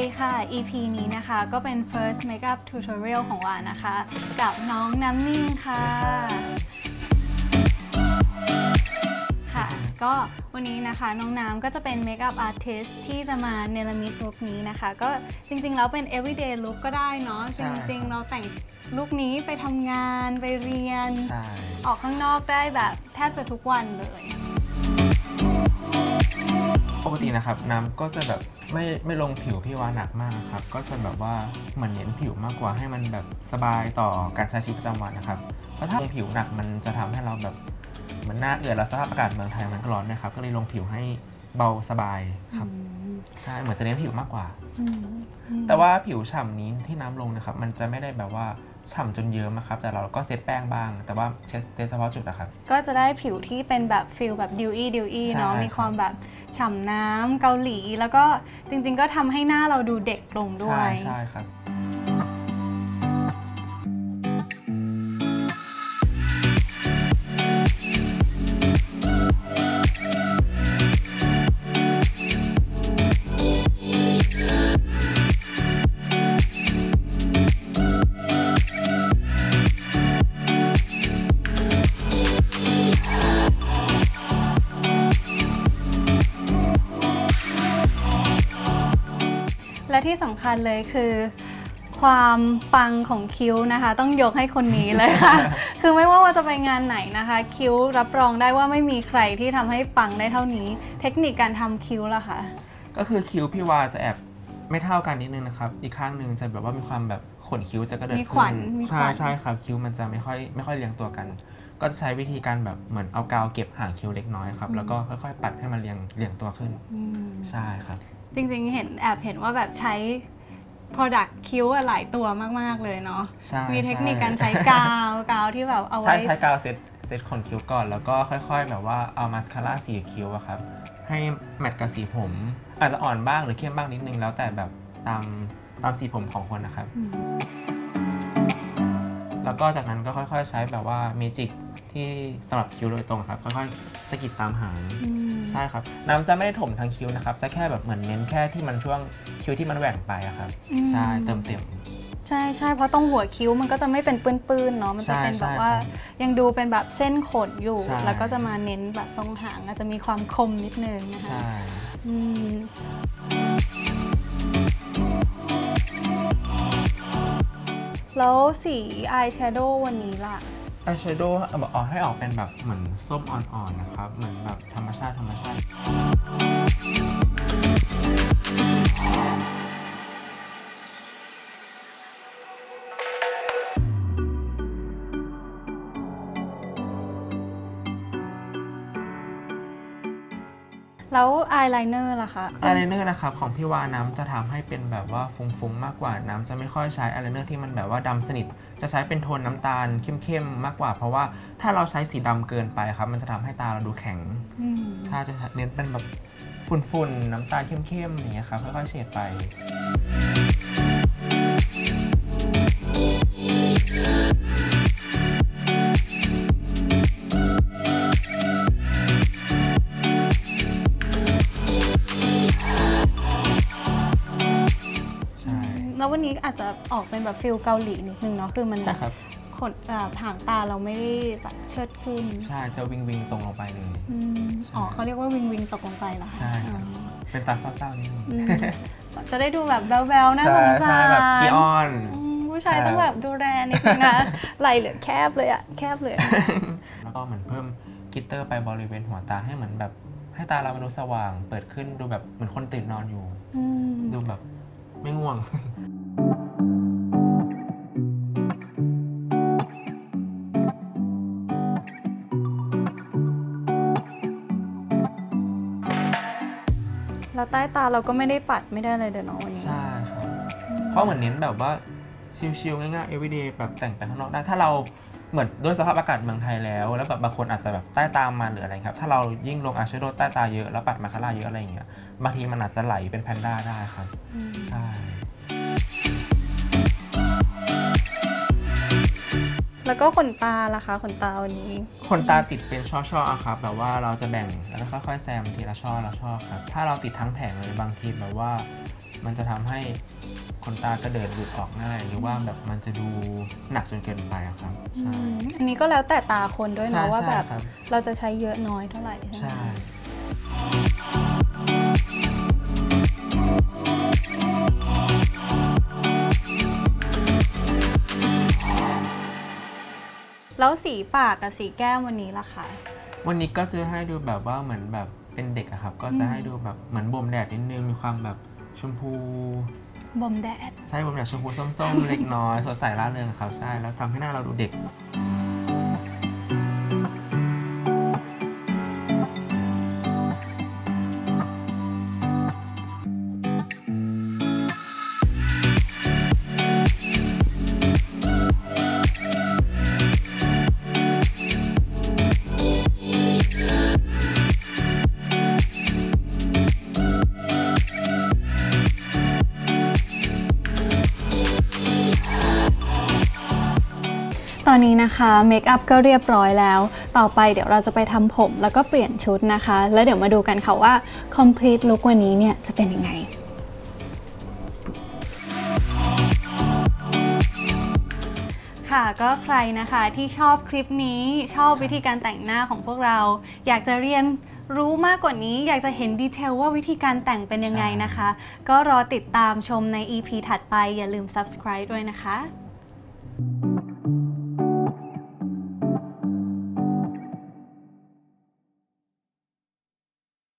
ดีค่ะ EP นี้นะคะก็เป็น first makeup tutorial ของวานะคะ กับน้องน้ำนิ่งค่ะ ค่ะ ก็วันนี้นะคะน้องน้ำก็จะเป็น makeup artist ที่จะมาเนรมิตลุคนี้นะคะ ก็จริงๆ แล้วเป็น everyday look ก็ได้เนาะใช่จริงๆ เราแต่งลุคนี้ไปทำงานไปเรียนใช่ออกข้างนอกได้แบบแทบจะทุกวันเลย ปกตินะครับน้ำก็จะแบบ ไม่ไม่ลงผิวพี่วาหนักมากครับ ก็จะแบบว่าเหมือนเน้นผิวมากกว่าให้มันแบบสบายต่อการใช้ชีวิตประจำวันนะครับ เพราะถ้าลงผิวหนักมันจะทำให้เราแบบเหมือนหน้าเอือดแล้วสภาพอากาศเมืองไทยมันก็ร้อนนะครับ ก็เลยลงผิวให้เบาสบายครับใช่เหมือนจะเน้นผิวมากกว่าอืมแต่ว่าผิวฉ่ำนี้ที่น้ำลงนะครับ มันจะไม่ได้แบบว่า ฉ่ำจนเยิ้มนะครับแต่เราก็เซตแป้งบ้าง แต่ว่าเช็ดเซตเฉพาะจุดนะครับ ก็จะได้ผิวที่เป็นแบบฟิลแบบดิวอี้ดิวอี้เนาะใช่ มีความแบบฉ่ำน้ำเกาหลี แล้วก็จริงๆ ก็ทำให้หน้าเราดูเด็กลงด้วใช่ย ใช่ครับ และที่สำคัญเลยคือความปังของคิ้วนะคะ ต้องยกให้คนนี้เลยค่ะ คือไม่ว่าว่าจะไปงานไหนนะคะ คิ้วรับรองได้ว่าไม่มีใครที่ทำให้ปังได้เท่านี้ เทคนิคการทำคิ้วล่ะค่ะก็คือคิ้วพี่วาจะแอบไม่เท่ากันนิดนึงนะครับ อีกข้างหนึ่งจะแบบว่ามีความแบบขนคิ้วจะกระเดิดมีขวัญขึ้มีขใช่วัญใช่ครับคิ้วมันจะไม่ค่อยไม่ค่อยเรียงตัวกัน ก็จะใช้วิธีการแบบเหมือนเอากาวเก็บห่างคิ้วเล็กน้อยครับแล้วก็ค่อยๆ ปัดให้มันเรียงเรียงตัวขึ้นอืม ใช่ครับ จริงๆ เห็นแอบเห็นว่าแบบใช้ Product คิ้วอะหลายตัวมากๆเลยเนาะ ใช่มีเทคนิคใช่การใช้กาวกาวที่แบบเอาใช่ไว้ ใช้กาวเซตเซตขนคิ้วก่อน แล้วก็ค่อยๆ แบบว่าเอามาสคาร่าสีคิ้วอะครับ ให้แมทกับสีผม อาจจะอ่อนบ้างหรือเข้มบ้างนิดนึงแล้วแต่แบบตามตามสีผมของคนนะครับ อืม แล้วก็จากนั้นก็ค่อยๆ ใช้แบบว่าเมจิกที่สำหรับคิ้วโดยตรงครับ ค่อยๆสะกิดตามหางอืมใช่ครับ น้ำจะไม่ได้ถมทั้งคิ้วนะครับ จะแค่แบบเหมือนเน้นแค่ที่มันช่วงคิ้วที่มันแหว่งไปอะครับ อืม ใช่เติมเต็ม ใช่ใช่เพราะตรงหัวคิ้วมันก็จะไม่เป็นปื้นๆเนาะมันจะใช่เป็นแบบใช่ว่าครับยังดูเป็นแบบเส้นขนอยู่ ใช่ แล้วก็จะมาเน้นแบบตรงหางอาจจะมีความคมนิดนึงนะคะ ใช่ อืม แล้วสีอายแชโดว์วันนี้ล่ะ อายแชโดว์อาออกให้ออกเป็นแบบเหมือนส้มอ่อนๆนะครับ เหมือนแบบธรรมชาติธรรมชาติ แล้วอายไลเนอร์ล่ะคะ อายไลเนอร์นะครับของพี่วาน้ำจะทำให้เป็นแบบว่าฟุ้งๆมากกว่าน้ำจะไม่ค่อยใช้อายไลเนอร์ที่มันแบบว่าดำสนิท จะใช้เป็นโทนน้ำตาลเข้มๆมากกว่า เพราะว่าถ้าเราใช้สีดำเกินไปครับมันจะทำให้ตาเราดูแข็งอืมใช่จะเน้นเป็นแบบฝุ่นๆน้ำตาลเข้มๆอย่างเงี้ยครับค่อยๆเฉดไปใววันนี้อาจจะออกเป็นแบบฟิลเกาหลีนิดนึงเนาะคือมันใช่ครับ ขนแบบหางตาเราไม่ได้แบบเชิดขึ้นใช่จะวิงวิงๆตรงลงไปเลย อืมใช่อ๋อเขาเรียกว่าวิงวิงตกลงไปเหรอคะใช่ครับ อ๋อเป็นตาเศร้าๆนิดนึงอืมจะได้ดูแบบแบลๆน่าสใช่งสารใช่แบบขี้อ้อน อืมผู้ชายครับต้องแบบดูแลนิดนึงนะไหลเหลือแคบเลยอะแคบเลยอะ แล้วก็เหมือนเพิ่มกลิตเตอร์ไปบริเวณหัวตาให้เหมือนแบบ ให้ตาเรามันดูสว่าง เปิดขึ้นดูแบบเหมือนคนตื่นนอนอยู่ อืม ดูแบบไม่ง่วง ใต้ตาเราก็ไม่ได้ปัดไม่ได้อะไรเดี๋ยวน้องวันนี้ใช่ครับเพราะเหมือนเน้นแบบว่าชิลๆง่ายๆ everyday แบบแต่งไปข้างนอกได้ถ้าเราเหมือนด้วยสภาพอากาศเมืองไทยแล้ว แล้วแบบบางคนอาจจะแบบใต้ตามมาหรืออะไรครับ ถ้าเรายิ่งลงอาชโดใต้ตาเยอะแล้วปัดมาคาร่าเยอะอะไรอย่างเงี้ยบางทีมันอาจจะไหลเป็นแพนด้าได้ครับอืมใช่ แล้วก็ขนตาล่ะคะขนตาวันนี้ ขนตาติดเป็นช่อๆอะครับแบบว่าเราจะแบ่งแล้วก็ค่อยๆแซมทีละช่อละช่อครับถ้าเราติดทั้งแผงเลยบางทีแบบว่า มันจะทำให้ขนตากระเดิดหลุดออกง่ายหรือว่าแบบมันจะดูหนักจนเกินไปอะครับอืใช่มอันนี้ก็แล้วแต่ตาคนด้วยใช่เนาะว่าใช่แบบ ครับเราจะใช้เยอะน้อยเท่าไหร่ใช่ไหมใช่ แล้วสีปากกับสีแก้มวันนี้ล่ะคะ วันนี้ก็จะให้ดูแบบว่าเหมือนแบบเป็นเด็กอะครับ ก็จะให้ดูแบบเหมือนบ่มแดดนิดนึงมีความแบบชมพูบ่มแดด ใช่บ่มแดดชมพูส้มๆ เล็กน้อยสดใสร่าเริงครับ ใช่แล้วทำให้หน้าเราดูเด็ก ตอนนี้นะคะเมคอัพก็เรียบร้อยแล้ว ต่อไปเดี๋ยวเราจะไปทำผมแล้วก็เปลี่ยนชุดนะคะ แล้วเดี๋ยวมาดูกันค่ะว่า complete look วันนี้เนี่ยจะเป็นยังไงค่ะก็ใครนะคะที่ชอบคลิปนี้ชอบวิธีการแต่งหน้าของพวกเรา อยากจะเรียนรู้มากกว่านี้อยากจะเห็นดีเทลว่าวิธีการแต่งเป็นยังไงนะคะ ก็รอติดตามชมใน EP ถัดไปอย่าลืม subscribe ด้วยนะคะ